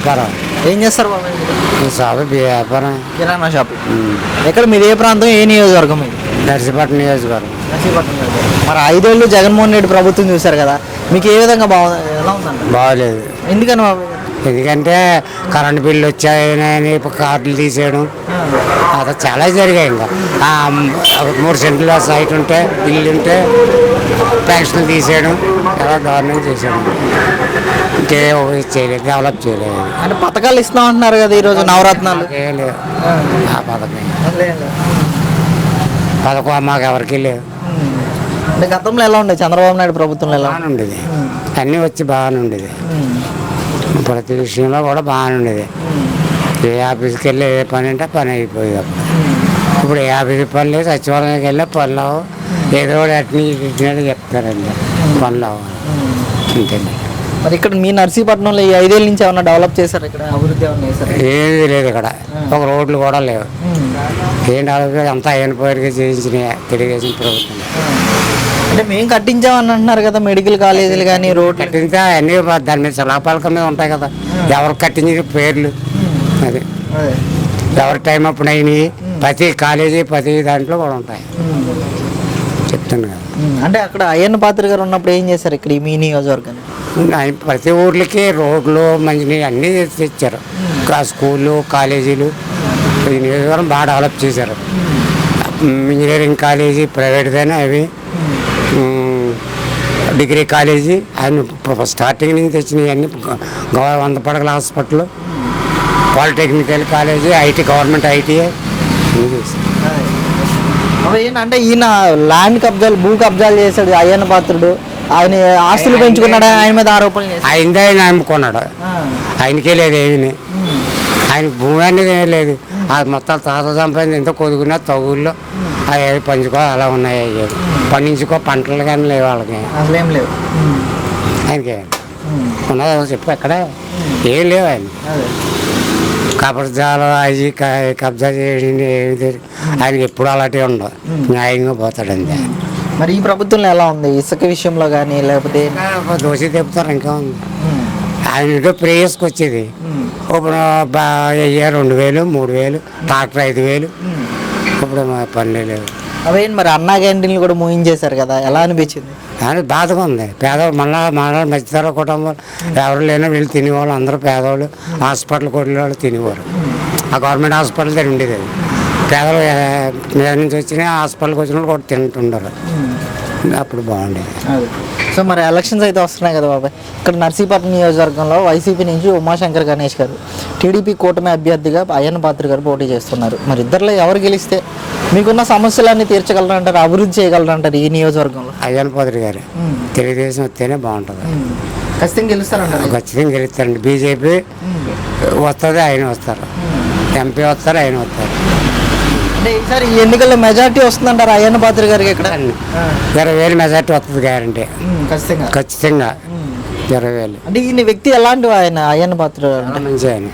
వ్యాపారం ఏం చేస్తారు బాబాయ్ మీరు? ఈ షాపు వ్యాపారం. కిరాణా షాప్. ఎక్కడ మీది ఏ ప్రాంతం ఏ నియోజకవర్గం మీది నర్సీపట్నం నియోజకవర్గం. నర్సీపట్నం నియోజకవర్గం. మరి ఐదేళ్ళు జగన్మోహన్ రెడ్డి ప్రభుత్వం చూశారు కదా మీకు ఏ విధంగా బాగుంది ఎలా ఉందండి? బాగోలేదు. ఎందుకని బాబాయ్ గారు? ఎందుకంటే కరెంట్ బిల్లు వచ్చాయని కార్డులు తీసేయడం. అది చాలా జరిగాయి ఇంకా. ఆ, ఒక మూడు సెంట్ల సైట్ ఉంటే ఇల్లు ఉంటే ట్యాక్స్లు తీసేయడం ఎలా గవర్నమెంట్ చేసేయడం ఇంకే ఒకటి చేయలేదు డెవలప్ చేయలేదు. అంటే పథకాలు ఇస్తాం అంటున్నారు కదా ఈరోజు నవరత్నాలు. ఏం లేవు. ఆ. పథకం పథకం మాకు ఎవరికి లేవు. అంటే గతంలో ఎలా ఉండే చంద్రబాబు నాయుడు ప్రభుత్వంలో ఎలా? బాగానే ఉండేది. అన్నీ వచ్చి బాగానే ఉండేది. ప్రతి విషయంలో కూడా బాగానే ఉండేది. ఏ ఆఫీస్కి వెళ్ళి ఏ పని అంటే పని అయిపోయేది అప్పుడు. ఇప్పుడు ఏ ఆఫీస్కి పని లేదు సచివాలయానికి వెళ్ళే పనులు అవ్వవు. ఏదో ఒకటి అట్ని ఇట్టినట్టు చెప్తారండి. పనులు అవ్వవు. అంతేండి మరి ఇక్కడ మీ నర్సీపట్నంలో ఈ ఐదేళ్ళ నుంచి ఏమన్నా డెవలప్ చేశారు ఇక్కడ? అభివృద్ధి చేశారు? ఏది లేదు ఇక్కడ. ఒక రోడ్లు కూడా లేవు. ఏం డెవలప్ అంతా అయిన పోయిగా చేయించినాయి తెలుగుదేశం ప్రభుత్వం. అంటే మేము కట్టించామని అంటున్నారు కదా మెడికల్ కాలేజీలు కానీ రోడ్లు. కట్టింటే అన్నీ దాని మీద శిలాపాలకం మీద ఉంటాయి కదా. ఎవరు కట్టించిన పేర్లు? అది. ఎవరి టైం అప్పుడు అయినాయి ప్రతి కాలేజీ ప్రతి దాంట్లో కూడా ఉంటాయి. చెప్తాను కదా ఉమ్, అంటే అక్కడ అయ్యన్న పాత్ర గారు ఉన్నప్పుడు ఏం చేశారు ఇక్కడ ఈ మీ నియోజకవర్గాన్ని ఆయన ప్రతి ఊర్లకి రోడ్లు మంచినీళ్ళు అన్నీ తెచ్చారు. స్కూళ్ళు కాలేజీలు ఈ నియోజకవర్గం బాగా డెవలప్ చేశారు. ఇంజనీరింగ్ కాలేజీ ప్రైవేట్దైనా అవి. డిగ్రీ కాలేజీ ఆయన స్టార్టింగ్ నుంచి తెచ్చినవి అన్ని వంద పడగల hospital polytechnical college IT government ITI అంటే ఈయన ల్యాండ్ కబ్జాలు భూ కబ్జాలు చేశాడు అయ్యన్న పాత్రుడు. ఆయన ఆస్తులు పెంచుకున్నాడు? ఆయన మీద ఆరోపణలు ఆయనదే ఆయన అమ్ముకున్నాడు ఆయనకే లేదు ఏమీ ఆయన భూమి అనేది ఏం లేదు. అది మొత్తం తాత సంపాదించి ఎంత కొదుకున్నా తగుల్లో అవి పంచుకో అలా ఉన్నాయి అవి పండించుకో పంటలు కానీ లేవు వాళ్ళకి. అసలు ఏం లేవు ఆయనకి. ఉన్నదో చెప్పు ఎక్కడ ఏం లేవు ఆయన. అదే. కబ్జాలు అవి కబ్జా చేయడం ఏమి ఆయనకి ఎప్పుడు అలాంటివి ఉండవు. న్యాయంగా పోతాడు అంతే మరి ఈ ప్రభుత్వంలో ఎలా ఉంది? ఇసుక విషయంలో కానీ లేకపోతే దోశ తెప్పుతారు ఇంకా ఉంది. ఆయన ప్రేయస్కి వచ్చేది. ఇప్పుడు రెండు వేలు మూడు వేలు ట్రాక్టర్ ఐదు వేలు. ఇప్పుడు పనులే లేవు అవేంటి మరి అన్నా క్యాంటీన్లు కూడా మూయించేశారు కదా? ఎలా అనిపించింది? కానీ బాధగా ఉంది. పేదవాళ్ళు మళ్ళా మన మధ్యతర కుటుంబం. ఎవరు లేనో వీళ్ళు తినేవాళ్ళు అందరూ పేదవాళ్ళు హాస్పిటల్కి వెళ్ళే వాళ్ళు తినేవారు ఆ గవర్నమెంట్ హాస్పిటల్ దగ్గర ఉండేది అది. పేదలు మీద నుంచి వచ్చిన హాస్పిటల్కి వచ్చిన కూడా తింటుండరు. అప్పుడు బాగుండేది. సో మరి ఎలక్షన్స్ అయితే వస్తున్నాయి కదా బాబాయ్. ఇక్కడ నర్సీపట్నం నియోజకవర్గంలో వైసీపీ నుంచి ఉమాశంకర్ గణేష్ గారు టీడీపీ కూటమి అభ్యర్థిగా అయ్యన్న పాత్ర గారు పోటీ చేస్తున్నారు. మరి ఇద్దరిలో ఎవరు గెలిస్తే మీకున్న సమస్యలన్నీ తీర్చగలరంటారు అభివృద్ధి చేయగలరంటారు ఈ నియోజకవర్గంలో? అయ్యన్ పోదరి గారు. తెలుగుదేశం వస్తేనే బాగుంటుంది. ఖచ్చితంగా గెలుస్తారంటారు. ఖచ్చితంగా గెలుస్తారండి. బీజేపీ వస్తుంది ఆయన వస్తారు. ఎంపీ వస్తారు ఆయన వస్తారు. అంటే ఈసారి ఈ ఎన్నికల్లో మెజార్టీ వస్తుందంటారు అయ్యన్న పాత్ర గారికి ఇక్కడ. ఇరవై వేలు మెజార్టీ వస్తుంది గ్యారంటీ. ఖచ్చితంగా. ఖచ్చితంగా. ఇరవై వేలు. అంటే ఈయన వ్యక్తి ఎలాంటి ఆయన అయ్యన్న పాత్ర మంచి ఆయన.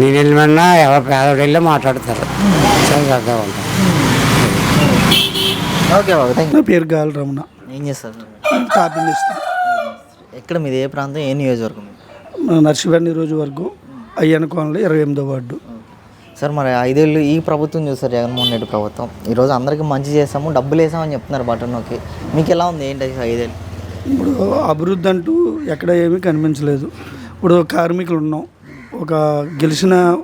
నేను వెళ్ళమన్నా ఎవరు పేదవాడు వెళ్ళి మాట్లాడతారు. చాలా సరదాగా ఉంటారు. ఓకే బాబు థ్యాంక్ నా పేరు గాలి రమణ. ఏం చేస్తారు? తాపీ ఇస్తాను ఎక్కడ మీది ఏ ప్రాంతం ఏ నియోజకవర్గం నర్సిపల్లి రోజు వరకు అయ్యన కోనలో ఇరవై ఎనిమిదో వార్డు. సార్ మరి ఐదేళ్ళు ఈ ప్రభుత్వం చూసారు జగన్మోహన్ రెడ్డి ప్రభుత్వం. ఈరోజు అందరికీ మంచి చేసాము డబ్బులు వేసామని చెప్తున్నారు బటన్ నొక్కి మీకు ఎలా ఉంది? ఏంటి ఐదేళ్ళు? ఇప్పుడు అభివృద్ధి అంటూ ఎక్కడ ఏమీ కనిపించలేదు. ఇప్పుడు కార్మికులు ఉన్నాం. ఒక గెలిచిన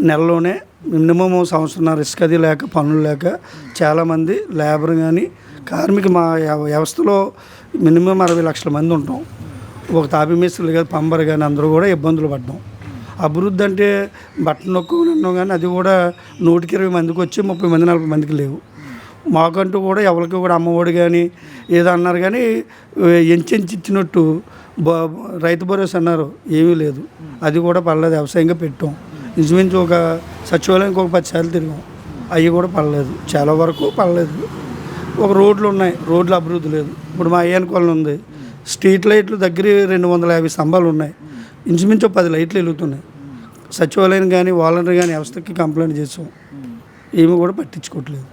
నెలలోనే మినిమం సంవత్సరం రిస్క్ అది లేక పనులు లేక చాలామంది లేబర్ కానీ కార్మిక మా వ్యవ- వ్యవస్థలో మినిమం అరవై లక్షల మంది ఉంటాం. ఒక తాపి మేస్త్రులు కానీ పంబర్ కానీ అందరూ కూడా ఇబ్బందులు పడ్డాం. అభివృద్ధి అంటే బట్టలు నొక్కుని అన్నాం కానీ అది కూడా నూటికి ఇరవై మందికి వచ్చి ముప్పై మంది నలభై మందికి లేవు. మాకంటూ కూడా ఎవరికి కూడా అమ్మఒడి కానీ ఏదో అన్నారు కానీ ఎంచెంచి ఇచ్చినట్టు బ- రైతు భరోసా అన్నారు. ఏమీ లేదు. అది కూడా పర్లేదు. వ్యవసాయంగా పెట్టాం. ఇంచుమించు ఒక సచివాలయానికి ఒక పది సార్లు తిరిగాం. అవి కూడా పర్లేదు. చాలా వరకు పర్లేదు. ఒక రోడ్లు ఉన్నాయి. రోడ్లు అభివృద్ధి లేదు. ఇప్పుడు మా అయ్యానుకోవాలని ఉంది. స్ట్రీట్ లైట్లు దగ్గర రెండు వందల యాభై స్తంభాలు ఉన్నాయి. ఇంచుమించు పది లైట్లు వెలుగుతున్నాయి. సచివాలయం కానీ వాలంటీర్ కానీ వ్యవస్థకి కంప్లైంట్ చేసాం. ఏమి కూడా పట్టించుకోవట్లేదు.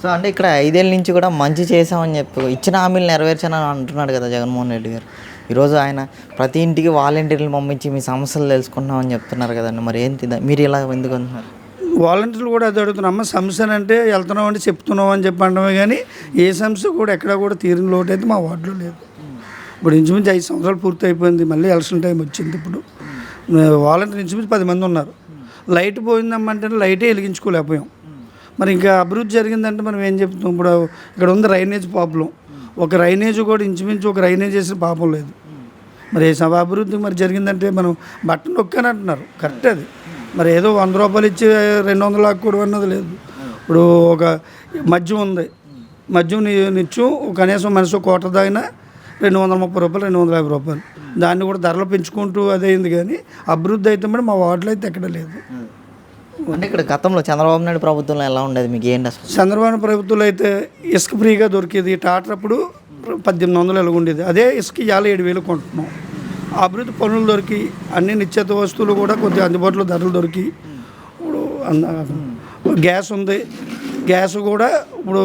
సో అంటే ఇక్కడ ఐదేళ్ళ నుంచి కూడా మంచి చేసామని చెప్పి ఇచ్చిన హామీలు నెరవేర్చానని అంటున్నాడు కదా జగన్మోహన్ రెడ్డి గారు. ఈరోజు ఆయన ప్రతి ఇంటికి వాలంటీర్లు పంపించి మీ సమస్యలు తెలుసుకుంటున్నామని చెప్తున్నారు కదండి. మరి ఏంటి మీరు ఇలా ఎందుకు అంటున్నారు? వాలంటీర్లు కూడా అది అడుగుతున్నాం అమ్మ సమస్యలు అంటే వెళ్తున్నాం అంటే చెప్తున్నాం అని చెప్పి కానీ ఏ సమస్య కూడా ఎక్కడ కూడా తీరిన లోటు అయితే మా వార్డులో లేదు. ఇప్పుడు ఇంచుమించు ఐదు సంవత్సరాలు పూర్తి అయిపోయింది మళ్ళీ ఎలక్షన్ టైం వచ్చింది ఇప్పుడు. వాలంటీర్ ఇంచుమించు పది మంది ఉన్నారు. లైట్ పోయిందమ్మంటే లైటే వెలిగించుకోలేకపోయాం. మరి ఇంకా అభివృద్ధి జరిగిందంటే మనం ఏం చెప్తాం? ఇప్పుడు ఇక్కడ ఉంది రైనేజ్ ప్రాబ్లం. ఒక రైనేజ్ కూడా ఇంచుమించు ఒక రైనేజ్ చేసిన పాపం లేదు. మరి ఏ సభ అభివృద్ధి మరి జరిగిందంటే మనం బట్టలు నొక్కని అంటున్నారు. కరెక్ట్ అది. మరి ఏదో వంద రూపాయలు ఇచ్చి రెండు వందలు లాక్కూడదు అన్నది లేదు. ఇప్పుడు ఒక మద్యం ఉంది. మద్యం నిత్యం కనీసం మనిషి కోట దాగినా రెండు వందల ముప్పై రూపాయలు రెండు వందల యాభై రూపాయలు. దాన్ని కూడా ధరలు పెంచుకుంటూ అదేంది కానీ అభివృద్ధి అయితే మరి మా వార్డులో అయితే ఎక్కడ లేదు. అంటే ఇక్కడ గతంలో చంద్రబాబు నాయుడు ప్రభుత్వంలో ఎలా ఉండేది? మీకు ఏంటి అసలు? చంద్రబాబు ప్రభుత్వంలో అయితే ఇసుక ఫ్రీగా దొరికేది. టాటర్ అప్పుడు పద్దెనిమిది వందలు ఎలాగుండేది అదే ఇసుక ఇవాళ ఏడు వేలు కొంటున్నాం. అభివృద్ధి పనులు దొరికి అన్ని నిత్యత వస్తువులు కూడా కొద్దిగా అందుబాటులో ధరలు దొరికి. ఇప్పుడు గ్యాస్ ఉంది. గ్యాస్ కూడా ఇప్పుడు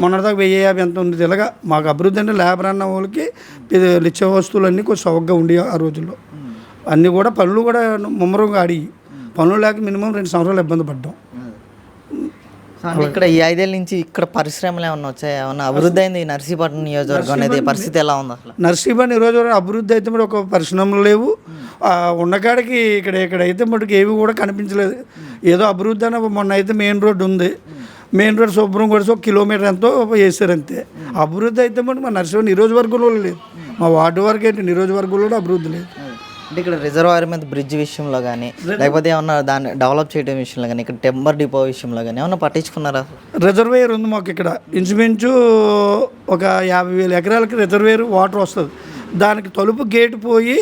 మొన్నటిదాకా వెయ్యి యాభై ఎంత ఉంది ఇలాగా మాకు అభివృద్ధి అంటే లేబర్ అన్న వాళ్ళకి నిత్య వస్తువులు అన్నీ కొంచెం చౌకగా ఉండే ఆ రోజుల్లో. అన్నీ కూడా పనులు కూడా ముమ్మరంగా ఆడి పనులు లేక మినిమం రెండు సంవత్సరాలు ఇబ్బంది పడ్డాం. ఇక్కడ ఈ ఐదేళ్ళ నుంచి ఇక్కడ పరిశ్రమలు ఏమన్నా వచ్చాయి? ఏమన్నా అభివృద్ధి అయింది ఈ నర్సీపట్నం నియోజకవర్గం అనేది? పరిస్థితి ఎలా ఉంది అసలు? నర్సీబాన్ ఈరోజు అభివృద్ధి అయితే మరి ఒక పరిశ్రమలు లేవు. ఉన్నకాడికి ఇక్కడ ఇక్కడ అయితే మటుకు ఏవి కూడా కనిపించలేదు. ఏదో అభివృద్ధి అని మొన్న అయితే మెయిన్ రోడ్డు ఉంది. మెయిన్ రోడ్ శుభ్రం కూడా ఒక కిలోమీటర్ ఎంతో వేసారు అంతే అభివృద్ధి అయితే మటుకు మా నర్సీబాన్ నియోజకవర్గంలో లేదు. మా వార్డు వరకు ఏంటి? నియోజకవర్గంలో అభివృద్ధి లేదు. అంటే ఇక్కడ రిజర్వాయర్ మీద బ్రిడ్జ్ విషయంలో కానీ లేకపోతే ఏమన్నా దాన్ని డెవలప్ చేయడం విషయంలో కానీ ఇక్కడ టెంబర్ డిపో విషయంలో కానీ ఏమన్నా పట్టించుకున్నారా? రిజర్వేయర్ ఉంది మాకు ఇక్కడ. ఇంచుమించు ఒక యాభై వేల ఎకరాలకి రిజర్వేయర్ వాటర్ వస్తుంది. దానికి తలుపు గేట్ పోయి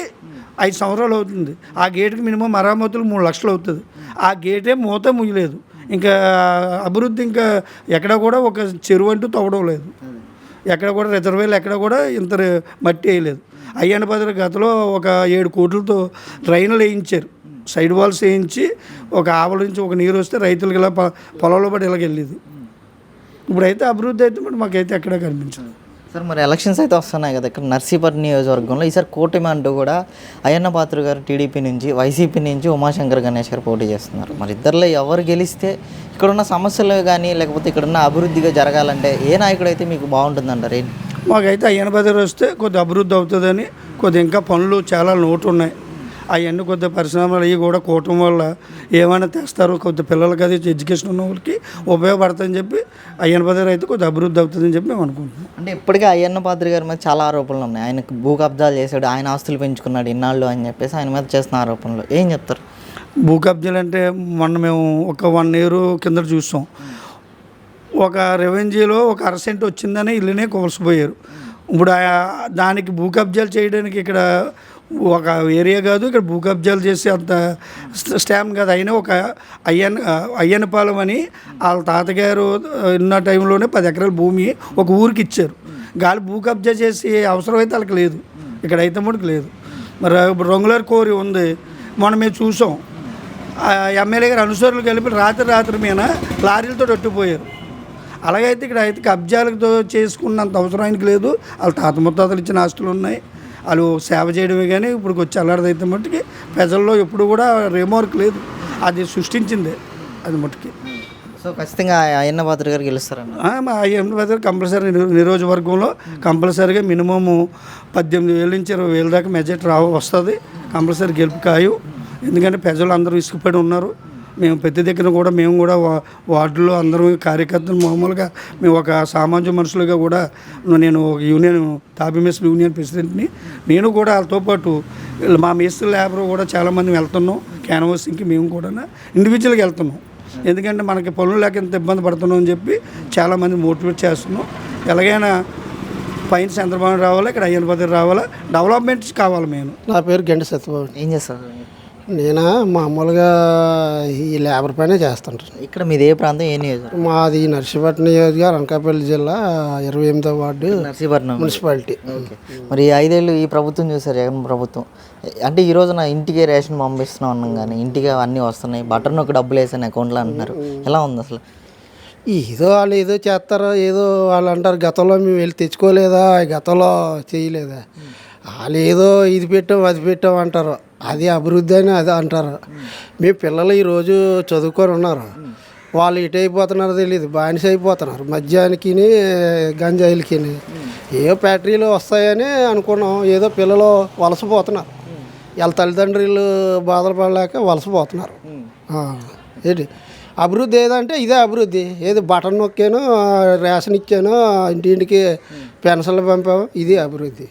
ఐదు సంవత్సరాలు అవుతుంది. ఆ గేట్కి మినిమం మరామతులు మూడు లక్షలు అవుతుంది. ఆ గేటే మూత ముయ్యలేదు ఇంకా అభివృద్ధి ఇంకా ఎక్కడ కూడా ఒక చెరువు అంటూ తవ్వడం లేదు. ఎక్కడ కూడా రిజర్వేలు ఎక్కడ కూడా ఇంత మట్టి వేయలేదు. అయ్యన్న భద్ర గతలో ఒక ఏడు కోట్లతో డ్రైన్లు వేయించారు. సైడ్ వాల్స్ వేయించి ఒక ఆవల నుంచి ఒక నీరు వస్తే రైతులకి ఇలా పొలంలో పడి ఇలాగ వెళ్ళేది. ఇప్పుడైతే అభివృద్ధి అయితే మరి మాకైతే ఎక్కడ కనిపించదు. సార్ మరి ఎలక్షన్స్ అయితే వస్తున్నాయి కదా ఇక్కడ నర్సీపట్నం నియోజకవర్గంలో. ఈసారి కూటమి అంటూ కూడా అయ్యన్న పాత్ర గారు టీడీపీ నుంచి వైసీపీ నుంచి ఉమాశంకర్ గణేష్ గారు పోటీ చేస్తున్నారు. మరి ఇద్దరిలో ఎవరు గెలిస్తే ఇక్కడున్న సమస్యలు కానీ లేకపోతే ఇక్కడున్న అభివృద్ధిగా జరగాలంటే ఏ నాయకుడు అయితే మీకు బాగుంటుందంటారు? ఏంటి? మాకైతే అయ్యన్న బజార్ వస్తే కొద్ది అభివృద్ధి అవుతుందని కొద్ది ఇంకా పనులు చాలా లోటు ఉన్నాయి. అవన్నీ కొద్ది పరిశ్రమలు అవి కూడా కూటం వల్ల ఏమైనా తెస్తారు కొద్ది పిల్లలకి అది ఎడ్యుకేషన్ ఉన్న వాళ్ళకి ఉపయోగపడుతుందని చెప్పి అయ్యన్న బజార్ అయితే కొద్ది అభివృద్ధి అవుతుందని చెప్పి మేము అనుకుంటున్నాం. అంటే ఇప్పటికే అయ్యన్న పాత్ర గారి మీద చాలా ఆరోపణలు ఉన్నాయి. ఆయనకు భూ కబ్జాలు చేశాడు ఆయన ఆస్తులు పెంచుకున్నాడు ఇన్నాళ్ళు అని చెప్పేసి ఆయన మీద చేస్తున్న ఆరోపణలు. ఏం చెప్తారు? భూ కబ్జాలు అంటే మొన్న మేము ఒక వన్ ఇయర్ కింద చూసాం. ఒక రెవెన్యూలో ఒక అరసెంట్ వచ్చిందని ఇల్లునే కోల్సిపోయారు. ఇప్పుడు దానికి భూ కబ్జాలు చేయడానికి ఇక్కడ ఒక ఏరియా కాదు ఇక్కడ భూ కబ్జాలు చేసి అంత స్టాంప్ కాదు. అయినా ఒక అయ్యన్ అయ్యనపాలెం అని వాళ్ళ తాతగారు ఉన్న టైంలోనే పది ఎకరాల భూమి ఒక ఊరికి ఇచ్చారు. గాలి భూ కబ్జా చేసి అవసరం అయితే వాళ్ళకి లేదు. ఇక్కడ అయితే మనకు లేదు. మరి ఇప్పుడు రొంగులర్ కోరి ఉంది. మొన్న మేము చూసాం. ఎమ్మెల్యే గారు అనుసరులు కలిపి రాత్రి రాత్రి మీద లారీలతో కొట్టిపోయారు అలాగైతే ఇక్కడ అయితే కబ్జాలతో చేసుకున్నంత అవసరం ఆయనకి లేదు. వాళ్ళ తాత ముత్తాతలు ఇచ్చిన ఆస్తులు ఉన్నాయి. వాళ్ళు సేవ చేయడమే కానీ ఇప్పుడు వచ్చి అల్లాడదైతే మట్టుకి ప్రజల్లో ఎప్పుడు కూడా రేమోర్క్ లేదు. అది సృష్టించిందే అది మట్టుకి. సో ఖచ్చితంగా అయ్యన్న పాత్ర గారు గెలుస్తారన్న మా ఐఎంఏ కంపల్సరీ నిరో- నియోజకవర్గంలో కంపల్సరీగా మినిమము పద్దెనిమిది వేల నుంచి ఇరవై వేల దాకా మెజార్టీ రావ వస్తుంది. కంపల్సరీ గెలుపు ఖాయం ఎందుకంటే ప్రజలు అందరూ ఇసుకుపడి ఉన్నారు. మేము ప్రతి దగ్గర కూడా మేము కూడా వార్డులో అందరూ కార్యకర్తలు మామూలుగా మేము ఒక సామాజిక మనుషులుగా కూడా నేను ఒక యూనియన్ తాపీ మేస్త్రి యూనియన్ ప్రెసిడెంట్ని. నేను కూడా వాళ్ళతో పాటు మా మేస్త్రి లేబర్ కూడా చాలామంది వెళ్తున్నాం క్యాన్వాసింగ్కి మేము కూడా ఇండివిజువల్గా వెళ్తున్నాం. ఎందుకంటే మనకి పనులు లేక ఎంత ఇబ్బంది పడుతున్నాం అని చెప్పి చాలామంది మోటివేట్ చేస్తున్నాం. ఎలాగైనా పైన చంద్రబాబు రావాలా ఇక్కడ అయ్యన పదవి రావాలా డెవలప్మెంట్స్ కావాలి మేము. నా పేరు గండి సత్యబాబు. ఏం చేస్తారు నేను? మామూలుగా ఈ లేబర్ పైన చేస్తుంటాను. ఇక్కడ మీది ఏ ప్రాంతం? ఏ నియోజకవర్గం? మాది నర్సీపట్నం నియోజకవర్గం అనకాపల్లి జిల్లా ఇరవై ఎనిమిదో వార్డు నర్సీపట్నం. మున్సిపాలిటీ. మరి ఐదేళ్ళు ఈ ప్రభుత్వం చూసారు జగన్ ప్రభుత్వం. అంటే ఈ రోజున ఇంటికే రేషన్ పంపిస్తున్నాం అన్నాం కానీ ఇంటికి అన్నీ వస్తున్నాయి. బటన్ ఒక డబ్బులు వేసాను అకౌంట్లో అంటున్నారు. ఎలా ఉంది అసలు? ఏదో వాళ్ళు ఏదో చేస్తారో ఏదో వాళ్ళు అంటారు గతంలో మేము వెళ్ళి తెచ్చుకోలేదా? గతంలో చేయలేదా? వాళ్ళు ఏదో ఇది పెట్టాం అది పెట్టాం అంటారు. అది అభివృద్ధి అని అది అంటారు. మీ పిల్లలు ఈరోజు చదువుకొని ఉన్నారు. వాళ్ళు ఇటు అయిపోతున్నారో తెలియదు బానిస అయిపోతున్నారు. మద్యానికి గంజాయిలకి ఏ ఫ్యాక్టరీలు వస్తాయని అనుకున్నాం. ఏదో పిల్లలు వలసపోతున్నారు. వాళ్ళ తల్లిదండ్రులు బాధలు పడలేక వలసపోతున్నారు. ఏంటి? అభివృద్ధి ఏదంటే ఇదే అభివృద్ధి. ఏది బటన్ నొక్కాను రేషన్ ఇచ్చాను ఇంటింటికి పెన్షన్లు పంపాము ఇది అభివృద్ధి.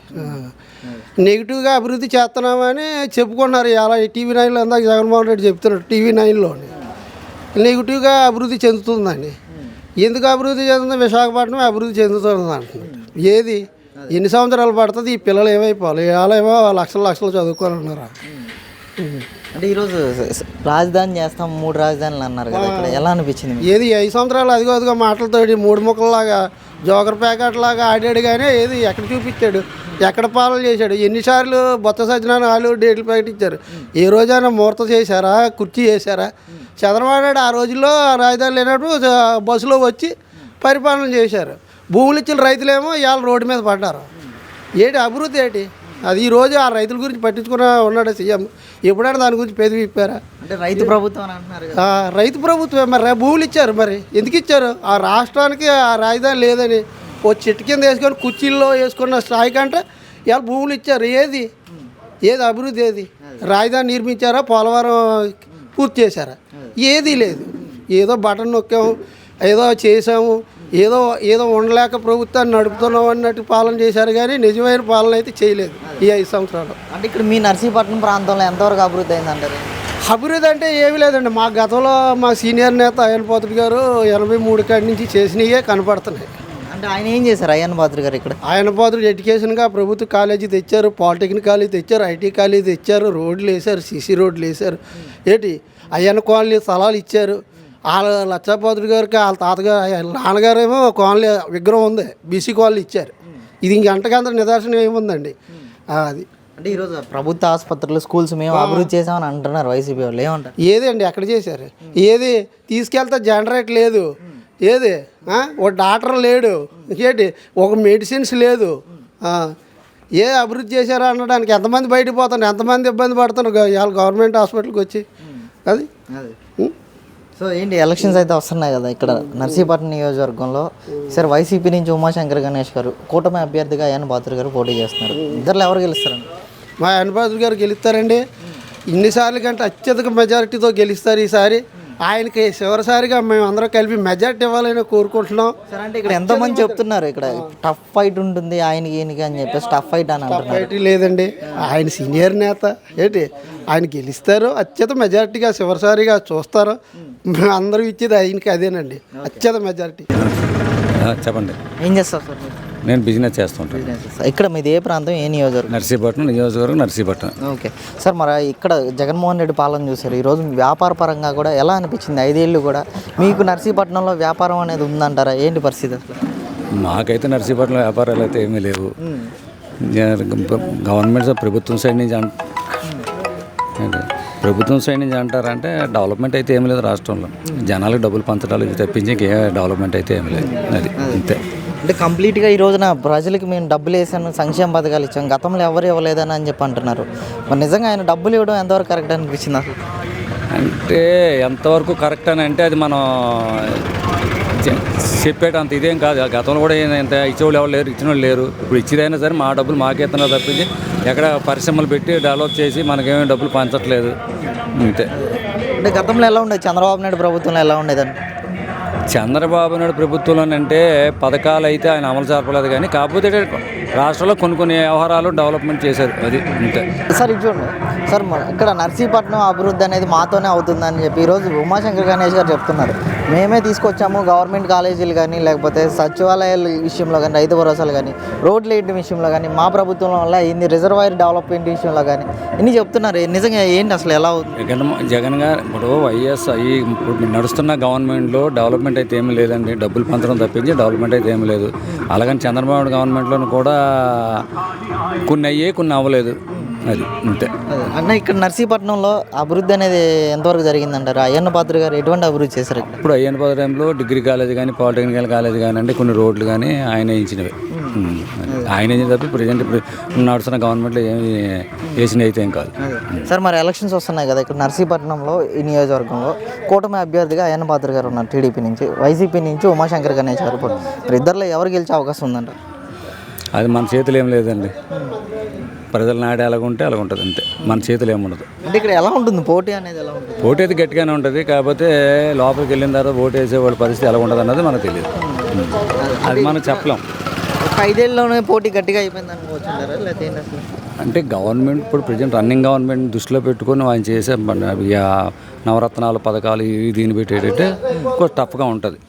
నెగిటివ్గా అభివృద్ధి చేస్తున్నామని చెప్పుకున్నారు ఇలా టీవీ నైన్లో అందాక జగన్మోహన్ రెడ్డి చెప్తున్నాడు టీవీ నైన్లోని. నెగిటివ్గా అభివృద్ధి చెందుతుందండి. ఎందుకు అభివృద్ధి చెందుతుంది? విశాఖపట్నం అభివృద్ధి చెందుతుంది అంటున్నాడు. ఏది? ఎన్ని సంవత్సరాలు పడుతుంది? ఈ పిల్లలు ఏమైపోవాలి? వాళ్ళేమో లక్షలు లక్షలు చదువుకొని ఉన్నారు? అంటే ఈరోజు రాజధాని చేస్తాం మూడు రాజధానులు అన్నారు కదా ఇక్కడ. ఎలా అనిపించింది? ఏది? ఐదు సంవత్సరాలు అదిగో అదిగో మాటలతోటి మూడు ముక్కల్లాగా జోకర్ ప్యాకెట్ లాగా ఆడాడు కానీ ఏది? ఎక్కడ చూపించాడు? ఎక్కడ పాలన చేశాడు? ఎన్నిసార్లు బొత్త సజ్జనాన్ని వాళ్ళు డేట్లు ప్రకటించారు? ఏ రోజైనా ముహూర్తం చేశారా? కుర్చీ చేశారా చంద్రబాబు నాయుడు ఆ రోజుల్లో రాజధాని లేనప్పుడు బస్సులో వచ్చి పరిపాలన చేశారు. భూములు ఇచ్చిన రైతులేమో ఇవాళ రోడ్డు మీద పడ్డారు. ఏంటి అభివృద్ధి ఏంటి? అది ఈ రోజు ఆ రైతుల గురించి పట్టించుకున్న ఉన్నాడు సీఎం? ఎప్పుడైనా దాని గురించి పెదవి ఇప్పారా అంటే రైతు ప్రభుత్వం అని అంటున్నారు రైతు ప్రభుత్వం మరి భూములు ఇచ్చారు మరి. ఎందుకు ఇచ్చారు? ఆ రాష్ట్రానికి ఆ రాజధాని లేదని ఓ చెట్టు కింద వేసుకొని కుర్చీల్లో వేసుకున్న స్థాయి కంటే ఇవాళ భూములు ఇచ్చారు. ఏది? ఏది అభివృద్ధి ఏది? రాజధాని నిర్మించారా? పోలవరం పూర్తి చేశారా? ఏది లేదు. ఏదో బటన్ నొక్కాము ఏదో చేసాము ఏదో ఏదో ఉండలేక ప్రభుత్వాన్ని నడుపుతున్నాం అన్నట్టు పాలన చేశారు కానీ నిజమైన పాలన అయితే చేయలేదు ఈ ఐదు సంవత్సరాలు అంటే ఇక్కడ మీ నర్సీపట్నం ప్రాంతంలో ఎంతవరకు అభివృద్ధి అయిందంటారు? అభివృద్ధి అంటే ఏమీ లేదండి. మా గతంలో మా సీనియర్ నేత అయ్యన్ పోతుడు గారు ఎనభై మూడు కాడి నుంచి చేసినవే కనపడుతున్నాయి. అంటే ఆయన ఏం చేశారు? అయ్యన్న పాత్ర గారు ఇక్కడ? ఆయన పోతుడు ఎడ్యుకేషన్గా ప్రభుత్వ కాలేజీ తెచ్చారు పాలిటెక్నిక్ కాలేజీ తెచ్చారు ఐటీ కాలేజీ తెచ్చారు రోడ్లు వేశారు సీసీ రోడ్లు వేశారు. ఏంటి? అయ్యన్న కాలనీ స్థలాలు ఇచ్చారు. వాళ్ళ లచ్చాపోతుడు గారికి వాళ్ళ తాతగారు నాన్నగారేమో కాలనీ విగ్రహం ఉంది బీసీ కాలనీ ఇచ్చారు. ఇది ఇంకంతకంత నిదర్శనం ఏముందండి? అది. అంటే ఈరోజు ప్రభుత్వ ఆసుపత్రులు స్కూల్స్ మేము అభివృద్ధి చేసామని అంటున్నారు వైసీపీ వాళ్ళు. ఏమంటారు? ఏది అండి? ఎక్కడ చేశారు? ఏది? తీసుకెళ్తే జనరేట్ లేదు. ఏది? ఆ? ఒక డాక్టర్ లేడు. ఏంటి ఒక మెడిసిన్స్ లేదు. ఆ. ఏ అభివృద్ధి చేశారా అనడానికి ఎంతమంది బయటకు పోతున్నారు? ఎంతమంది ఇబ్బంది పడుతున్నారు? ఇవాళ గవర్నమెంట్ హాస్పిటల్కి వచ్చి. అది? సో ఏంటి? ఎలక్షన్స్ అయితే వస్తున్నాయి కదా ఇక్కడ. నర్సీపట్నం నియోజకవర్గంలో. సరే వైసీపీ నుంచి ఉమాశంకర్ గణేష్ గారు కూటమి అభ్యర్థిగా అయ్యన్న బాతురు గారు పోటీ చేస్తున్నారు. ఇద్దరు ఎవరు గెలుస్తారండి? మా అన్నబాబు గారు గెలుస్తారండి. ఇన్నిసార్లు కంటే అత్యధిక మెజారిటీతో గెలుస్తారు ఈసారి. ఆయనకి చివరిసారిగా మేము అందరం కలిపి మెజారిటీ ఇవ్వాలని కోరుకుంటున్నాం. సరే అంటే ఇక్కడ ఎంతో మంది చెప్తున్నారు ఇక్కడ? టఫ్ ఫైట్ ఉంటుంది ఆయనకి ఈయనకి అని చెప్పేసి టఫ్ ఫైట్ అని అంటున్నారు. పార్టీ లేదండి. ఆయన సీనియర్ నేత. ఏంటి? ఆయన గెలుస్తారు అత్యత మెజారిటీగా చివరిసారిగా చూస్తారు. అందరూ ఇచ్చేది ఆయనకి అదేనండి. అత్యత మెజారిటీ. చెప్పండి. ఏం చేస్తారు సార్ మీరు? నేను బిజినెస్ చేస్తుంటాను. ఇక్కడ మీది ఏ ప్రాంతం? ఏ నియోజకవర్గం? నర్సీపట్నం నియోజకవర్గం నర్సీపట్నం. ఓకే. సార్ మరి ఇక్కడ జగన్మోహన్ రెడ్డి పాలన చూశారు. ఈరోజు వ్యాపార పరంగా కూడా ఎలా అనిపించింది? ఐదేళ్ళు కూడా మీకు నర్సీపట్నంలో వ్యాపారం అనేది ఉందంటారా? ఏంటి పరిస్థితి మాకైతే నర్సీపట్నం వ్యాపారాలు అయితే ఏమీ లేవు. గవర్నమెంట్ ప్రభుత్వం సైడ్ నుంచి? ప్రభుత్వం సైడ్ నుంచి అంటారంటే డెవలప్మెంట్ అయితే ఏమీ లేదు రాష్ట్రంలో. జనాలకు డబ్బులు పంచడాలు తప్పించి ఇంకే డెవలప్మెంట్ అయితే ఏమీ లేదు. అది. అంతే. అంటే కంప్లీట్గా ఈ రోజున ప్రజలకి మేము డబ్బులు వేసాను సంక్షేమ పథకాలు ఇచ్చాం గతంలో ఎవరు ఇవ్వలేదని అని చెప్పి అంటున్నారు. మరి నిజంగా ఆయన డబ్బులు ఇవ్వడం ఎంతవరకు కరెక్ట్ అనిపించింది? అసలు అంటే ఎంతవరకు కరెక్ట్ అని అంటే అది మనం చెప్పేటంత ఇదేం కాదు. గతంలో కూడా ఇంత ఇచ్చేవాళ్ళు ఎవరు లేరు ఇచ్చిన వాళ్ళు లేరు. ఇప్పుడు ఇచ్చేదైనా సరే మా డబ్బులు మాకే ఇస్తున్నారు తప్పించి ఎక్కడ పరిశ్రమలు పెట్టి డెవలప్ చేసి మనకేమీ డబ్బులు పంచట్లేదు. అంతే. అంటే గతంలో ఎలా ఉండేది? చంద్రబాబు నాయుడు ప్రభుత్వంలో ఎలా ఉండేదండి చంద్రబాబు నాయుడు ప్రభుత్వంలోనంటే పథకాలు అయితే ఆయన అమలు జరపలేదు కానీ కాకపోతే రాష్ట్రంలో కొన్ని కొన్ని వ్యవహారాలు డెవలప్మెంట్ చేశారు. అది అంతే. సార్ ఇది చూడండి. సార్ ఇక్కడ నర్సీపట్నం అభివృద్ధి అనేది మాతోనే అవుతుందని చెప్పి ఈరోజు ఉమాశంకర్ గణేష్ గారు చెప్తున్నారు. మేమే తీసుకొచ్చాము గవర్నమెంట్ కాలేజీలు కానీ లేకపోతే సచివాలయాల విషయంలో కానీ రైతు భరోసాలు కానీ రోడ్లు వేయడం విషయంలో కానీ మా ప్రభుత్వం వల్ల ఇన్ని రిజర్వాయర్ డెవలప్మెంట్ విషయంలో కానీ ఇన్ని చెప్తున్నారు. నిజంగా ఏంటి అసలు ఎలా అవుతుంది జగన్ జగన్ గారు ఇప్పుడు వైఎస్ ఈ ఇప్పుడు నడుస్తున్న గవర్నమెంట్లో డెవలప్మెంట్ అయితే ఏమి లేదండి. డబ్బులు పంచడం తప్పించి డెవలప్మెంట్ అయితే ఏమి లేదు. అలాగని చంద్రబాబు గవర్నమెంట్లో కూడా కొన్ని అయ్యాయి కొన్ని అవ్వలేదు. అది అంతే. అన్న ఇక్కడ నర్సీపట్నంలో అభివృద్ధి అనేది ఎంతవరకు జరిగిందంటారు? అయ్యన్న పాత్ర గారు ఎటువంటి అభివృద్ధి చేశారు ఇప్పుడు అయ్యన్న పద టైంలో డిగ్రీ కాలేజ్ కానీ పాలిటెక్నికల్ కాలేజ్ కానీ అంటే కొన్ని రోడ్లు కానీ ఆయన ఇచ్చినవి. ఆయన ఏం తప్పి ప్రజెంట్ ఇప్పుడు నడుస్తున్న గవర్నమెంట్లో ఏమి వేసిన అయితే ఏం కాదు. సార్ మరి ఎలక్షన్స్ వస్తున్నాయి కదా ఇక్కడ నర్సీపట్నంలో ఈ నియోజకవర్గంలో. కూటమి అభ్యర్థిగా అయ్యన్న పాత్ర గారు ఉన్నారు టీడీపీ నుంచి. వైసీపీ నుంచి ఉమాశంకర్ గణేష్ గారు ఇద్దరిలో ఎవరు గెలిచే అవకాశం ఉందంట అది మన చేతులు ఏం లేదండి. ప్రజల నాడే అలాగుంటే అలాగ ఉంటుంది అంతే. మన చేతులు ఏముండదు అంటే ఇక్కడ ఎలా ఉంటుంది? పోటీ అనేది ఎలా ఉంటుంది? ఓటు అయితే గట్టిగానే ఉంటుంది. కాకపోతే లోపలికి వెళ్ళిన తర్వాత ఓటు వేసే వాళ్ళ పరిస్థితి ఎలా ఉండదు అన్నది మనకు తెలియదు. అది మనం చెప్పలేం. ఒక ఐదేళ్ళలోనే పోటీ గట్టిగా అయిపోయింది అనుకోవచ్చు అంటారా లేకపోతే ఏంటి అసలు? అంటే గవర్నమెంట్ ఇప్పుడు ప్రజెంట్ రన్నింగ్ గవర్నమెంట్ దృష్టిలో పెట్టుకొని ఆయన చేసే ఇక నవరత్నాలు పథకాలు ఇవి దీన్ని పెట్టేటంటే కొంచెం టఫ్గా ఉంటుంది.